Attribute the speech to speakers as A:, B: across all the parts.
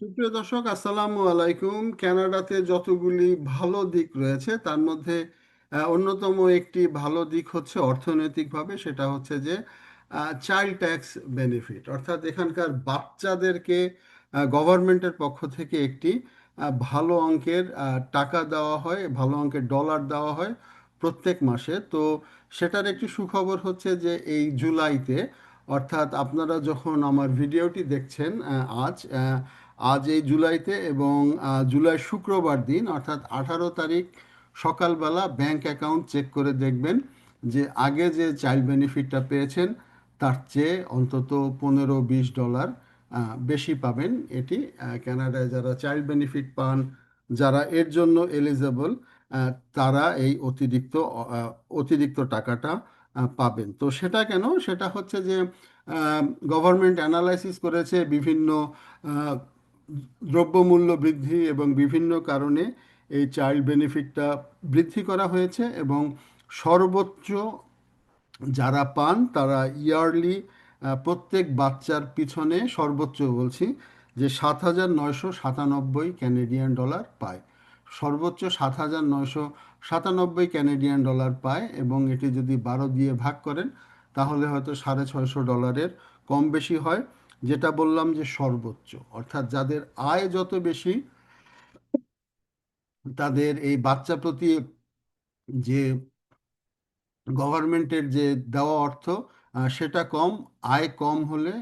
A: সুপ্রিয় দর্শক, আসসালামু আলাইকুম। কানাডাতে যতগুলি ভালো দিক রয়েছে, তার মধ্যে অন্যতম একটি ভালো দিক হচ্ছে অর্থনৈতিকভাবে, সেটা হচ্ছে যে চাইল্ড ট্যাক্স বেনিফিট। অর্থাৎ এখানকার বাচ্চাদেরকে গভর্নমেন্টের পক্ষ থেকে একটি ভালো অঙ্কের টাকা দেওয়া হয়, ভালো অঙ্কের ডলার দেওয়া হয় প্রত্যেক মাসে। তো সেটার একটি সুখবর হচ্ছে যে, এই জুলাইতে, অর্থাৎ আপনারা যখন আমার ভিডিওটি দেখছেন আজ আজ এই জুলাইতে এবং জুলাই শুক্রবার দিন অর্থাৎ আঠারো তারিখ সকালবেলা ব্যাংক অ্যাকাউন্ট চেক করে দেখবেন যে আগে যে চাইল্ড বেনিফিটটা পেয়েছেন তার চেয়ে অন্তত পনেরো বিশ ডলার বেশি পাবেন। এটি আহ, কানাডায় যারা চাইল্ড বেনিফিট পান যারা এর জন্য এলিজেবল তারা এই অতিরিক্ত অতিরিক্ত টাকাটা পাবেন। তো সেটা কেন? সেটা হচ্ছে যে গভর্নমেন্ট অ্যানালাইসিস করেছে বিভিন্ন দ্রব্যমূল্য বৃদ্ধি এবং বিভিন্ন কারণে এই চাইল্ড বেনিফিটটা বৃদ্ধি করা হয়েছে এবং সর্বোচ্চ যারা পান তারা ইয়ারলি প্রত্যেক বাচ্চার পিছনে সর্বোচ্চ বলছি যে সাত হাজার নয়শো সাতানব্বই ক্যানেডিয়ান ডলার পায়। সর্বোচ্চ সাত হাজার নয়শো সাতানব্বই ক্যানেডিয়ান ডলার পায় এবং এটি যদি বারো দিয়ে ভাগ করেন তাহলে হয়তো সাড়ে ছয়শো ডলারের কম বেশি হয়। যেটা বললাম যে সর্বোচ্চ, অর্থাৎ যাদের আয় যত বেশি, তাদের এই বাচ্চা প্রতি যে গভর্নমেন্টের যে দেওয়া অর্থ সেটা কম, আয় কম হলে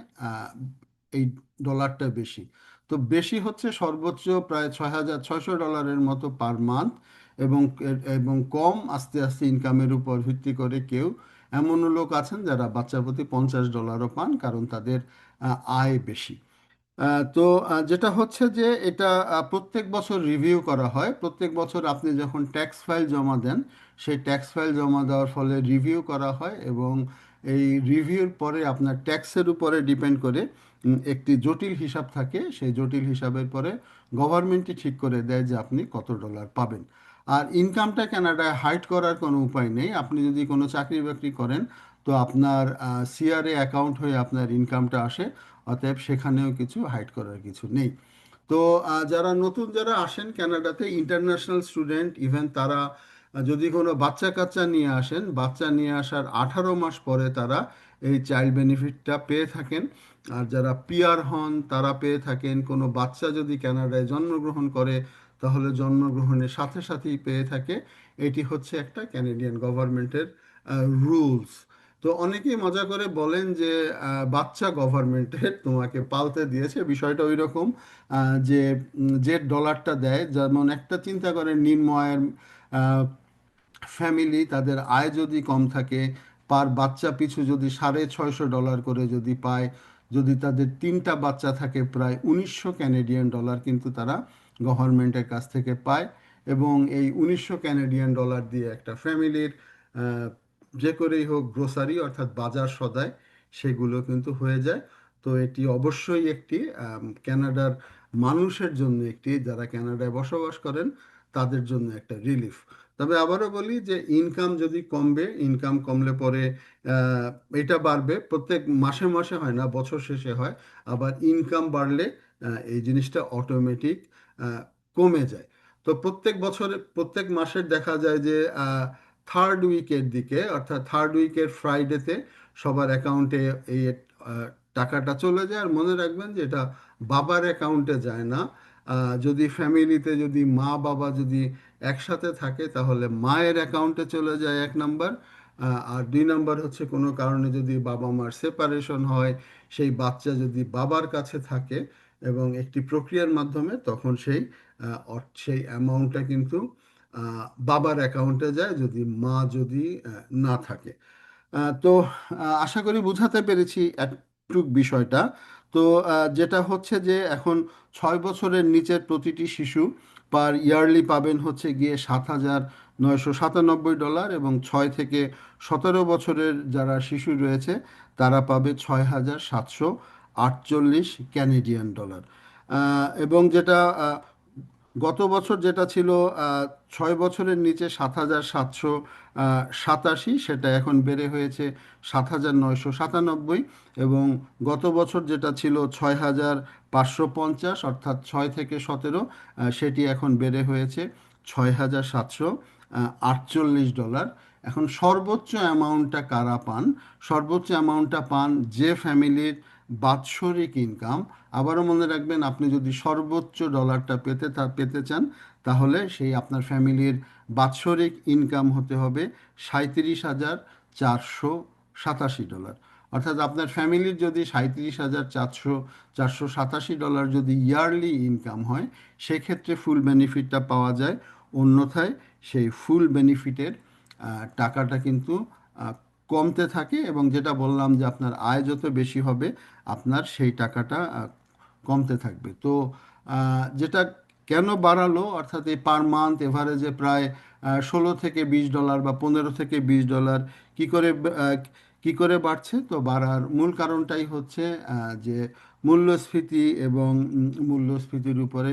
A: এই ডলারটা বেশি। তো বেশি হচ্ছে সর্বোচ্চ প্রায় ছয় হাজার ছয়শো ডলারের মতো পার মান্থ এবং এবং কম আস্তে আস্তে ইনকামের উপর ভিত্তি করে কেউ এমনও লোক আছেন যারা বাচ্চা প্রতি পঞ্চাশ ডলারও পান, কারণ তাদের আয় বেশি। তো যেটা হচ্ছে যে এটা প্রত্যেক বছর রিভিউ করা হয়। প্রত্যেক বছর আপনি যখন ট্যাক্স ফাইল জমা দেন, সেই ট্যাক্স ফাইল জমা দেওয়ার ফলে রিভিউ করা হয় এবং এই রিভিউর পরে আপনার ট্যাক্সের উপরে ডিপেন্ড করে একটি জটিল হিসাব থাকে। সেই জটিল হিসাবের পরে গভর্নমেন্টই ঠিক করে দেয় যে আপনি কত ডলার পাবেন। আর ইনকামটা কানাডায় হাইড করার কোনো উপায় নেই। আপনি যদি কোনো চাকরি বাকরি করেন তো আপনার সিআরএ অ্যাকাউন্ট হয়ে আপনার ইনকামটা আসে, অতএব সেখানেও কিছু হাইড করার কিছু নেই। তো যারা নতুন যারা আসেন ক্যানাডাতে ইন্টারন্যাশনাল স্টুডেন্ট ইভেন তারা যদি কোনো বাচ্চা কাচ্চা নিয়ে আসেন, বাচ্চা নিয়ে আসার আঠারো মাস পরে তারা এই চাইল্ড বেনিফিটটা পেয়ে থাকেন। আর যারা পিয়ার হন, তারা পেয়ে থাকেন। কোনো বাচ্চা যদি কানাডায় জন্মগ্রহণ করে, তাহলে জন্মগ্রহণের সাথে সাথেই পেয়ে থাকে। এটি হচ্ছে একটা ক্যানাডিয়ান গভর্নমেন্টের রুলস তো অনেকেই মজা করে বলেন যে বাচ্চা গভর্নমেন্টের তোমাকে পালতে দিয়েছে। বিষয়টা ওই রকম যে যে ডলারটা দেয়, যেমন একটা চিন্তা করেন নিম্ন আয়ের ফ্যামিলি তাদের আয় যদি কম থাকে পার বাচ্চা পিছু যদি সাড়ে ছয়শো ডলার করে যদি পায়, যদি তাদের তিনটা বাচ্চা থাকে প্রায় উনিশশো ক্যানেডিয়ান ডলার কিন্তু তারা গভর্নমেন্টের কাছ থেকে পায়। এবং এই উনিশশো ক্যানেডিয়ান ডলার দিয়ে একটা ফ্যামিলির যে করেই হোক গ্রোসারি অর্থাৎ বাজার সদায় সেগুলো কিন্তু হয়ে যায়। তো এটি অবশ্যই একটি ক্যানাডার মানুষের জন্য একটি, যারা কানাডায় বসবাস করেন, তাদের জন্য একটা রিলিফ তবে আবারও বলি যে ইনকাম যদি কমবে ইনকাম কমলে পরে এটা বাড়বে। প্রত্যেক মাসে মাসে হয় না, বছর শেষে হয়, আবার ইনকাম বাড়লে এই জিনিসটা অটোমেটিক কমে যায়। তো প্রত্যেক বছরে, প্রত্যেক মাসের দেখা যায় যে থার্ড উইকের দিকে, অর্থাৎ থার্ড উইকের ফ্রাইডেতে সবার অ্যাকাউন্টে এই টাকাটা চলে যায়। আর মনে রাখবেন যে এটা বাবার অ্যাকাউন্টে যায় না। যদি ফ্যামিলিতে যদি মা, বাবা যদি একসাথে থাকে, তাহলে মায়ের অ্যাকাউন্টে চলে যায় এক নাম্বার আর দুই নাম্বার হচ্ছে কোনো কারণে যদি বাবা মার সেপারেশন হয়, সেই বাচ্চা যদি বাবার কাছে থাকে এবং একটি প্রক্রিয়ার মাধ্যমে, তখন সেই সেই অ্যামাউন্টটা কিন্তু বাবার অ্যাকাউন্টে যায় যদি মা যদি না থাকে। তো আশা করি বুঝাতে পেরেছি একটু বিষয়টা। তো যেটা হচ্ছে যে এখন ছয় বছরের নিচের প্রতিটি শিশু পার ইয়ারলি পাবেন হচ্ছে গিয়ে সাত হাজার নয়শো সাতানব্বই ডলার এবং ছয় থেকে সতেরো বছরের যারা শিশু রয়েছে, তারা পাবে ছয় হাজার সাতশো আটচল্লিশ ক্যানেডিয়ান ডলার এবং যেটা গত বছর যেটা ছিল ছয় বছরের নিচে সাত হাজার সাতশো সাতাশি, সেটা এখন বেড়ে হয়েছে সাত হাজার নয়শো সাতানব্বই এবং গত বছর যেটা ছিল ছয় হাজার পাঁচশো পঞ্চাশ, অর্থাৎ ছয় থেকে সতেরো সেটি এখন বেড়ে হয়েছে ছয় হাজার সাতশো আটচল্লিশ ডলার। এখন সর্বোচ্চ অ্যামাউন্টটা কারা পান? সর্বোচ্চ অ্যামাউন্টটা পান যে ফ্যামিলির বাৎসরিক ইনকাম আবারও মনে রাখবেন, আপনি যদি সর্বোচ্চ ডলারটা পেতে তা, পেতে চান, তাহলে সেই আপনার ফ্যামিলির বাৎসরিক ইনকাম হতে হবে সাঁত্রিশ হাজার চারশো সাতাশি ডলার অর্থাৎ আপনার ফ্যামিলির যদি সাঁত্রিশ হাজার চারশো চারশো সাতাশি ডলার যদি ইয়ারলি ইনকাম হয়, সেক্ষেত্রে ফুল বেনিফিটটা পাওয়া যায়। অন্যথায় সেই ফুল বেনিফিটের টাকাটা কিন্তু কমতে থাকে এবং যেটা বললাম যে আপনার আয় যত বেশি হবে, আপনার সেই টাকাটা কমতে থাকবে। তো যেটা কেন বাড়ালো, অর্থাৎ এই পার মান্থ এভারেজে প্রায় ষোলো থেকে বিশ ডলার বা পনেরো থেকে বিশ ডলার কি করে কি করে বাড়ছে? তো বাড়ার মূল কারণটাই হচ্ছে যে মূল্যস্ফীতি এবং মূল্যস্ফীতির উপরে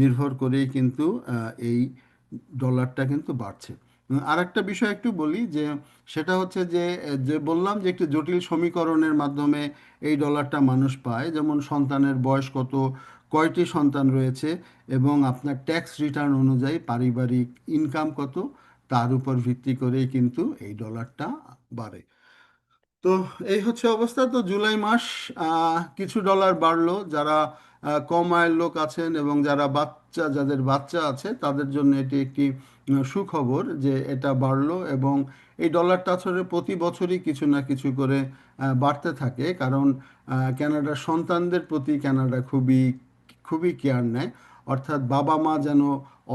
A: নির্ভর করেই কিন্তু এই ডলারটা কিন্তু বাড়ছে। আর একটা বিষয় একটু বলি যে সেটা হচ্ছে যে যে বললাম যে একটি জটিল সমীকরণের মাধ্যমে এই ডলারটা মানুষ পায়। যেমন সন্তানের বয়স কত, কয়টি সন্তান রয়েছে এবং আপনার ট্যাক্স রিটার্ন অনুযায়ী পারিবারিক ইনকাম কত, তার উপর ভিত্তি করেই কিন্তু এই ডলারটা বাড়ে। তো এই হচ্ছে অবস্থা। তো জুলাই মাস কিছু ডলার বাড়লো। যারা কম আয়ের লোক আছেন এবং যারা বাচ্চা যাদের বাচ্চা আছে তাদের জন্য এটি একটি সুখবর যে এটা বাড়লো এবং এই ডলারটা আসলে প্রতি বছরই কিছু না কিছু করে বাড়তে থাকে। কারণ আহ, কানাডার সন্তানদের প্রতি কানাডা খুবই খুবই কেয়ার নেয়। অর্থাৎ বাবা মা যেন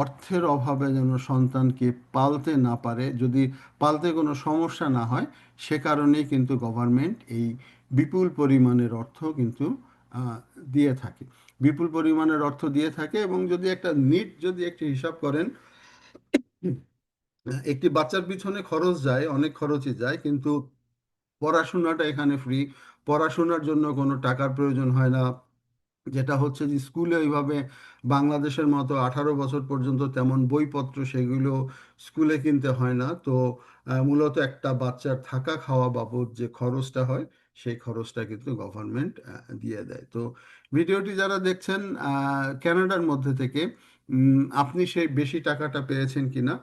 A: অর্থের অভাবে যেন সন্তানকে পালতে না পারে যদি পালতে কোনো সমস্যা না হয় সে কারণেই কিন্তু গভর্নমেন্ট এই বিপুল পরিমাণের অর্থ কিন্তু দিয়ে থাকে। বিপুল পরিমাণের অর্থ দিয়ে থাকে এবং যদি একটা নিট যদি একটি হিসাব করেন, একটি বাচ্চার পিছনে খরচ যায়, অনেক খরচই যায়, কিন্তু পড়াশোনাটা এখানে ফ্রি পড়াশোনার জন্য কোনো টাকার প্রয়োজন হয় না। যেটা হচ্ছে যে স্কুলে ওইভাবে বাংলাদেশের মতো আঠারো বছর পর্যন্ত তেমন বইপত্র সেগুলো স্কুলে কিনতে হয় না। তো মূলত একটা বাচ্চার থাকা খাওয়া বাবদ যে খরচটা হয়, সেই খরচটা কিন্তু গভর্নমেন্ট দিয়ে দেয়। তো ভিডিওটি যারা দেখছেন আহ, কানাডার মধ্যে থেকে আপনি সেই বেশি টাকাটা পেয়েছেন কিনা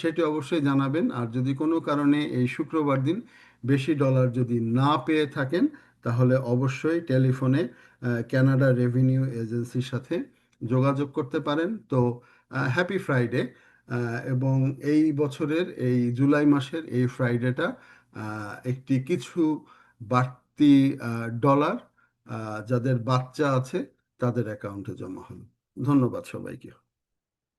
A: সেটি অবশ্যই জানাবেন। আর যদি কোনো কারণে এই শুক্রবার দিন বেশি ডলার যদি না পেয়ে থাকেন তাহলে অবশ্যই টেলিফোনে ক্যানাডা রেভিনিউ এজেন্সির সাথে যোগাযোগ করতে পারেন। তো হ্যাপি ফ্রাইডে এবং এই বছরের এই জুলাই মাসের এই ফ্রাইডেটা একটি কিছু বাড়তি ডলার যাদের বাচ্চা আছে তাদের অ্যাকাউন্টে জমা হলো। ধন্যবাদ সবাইকে।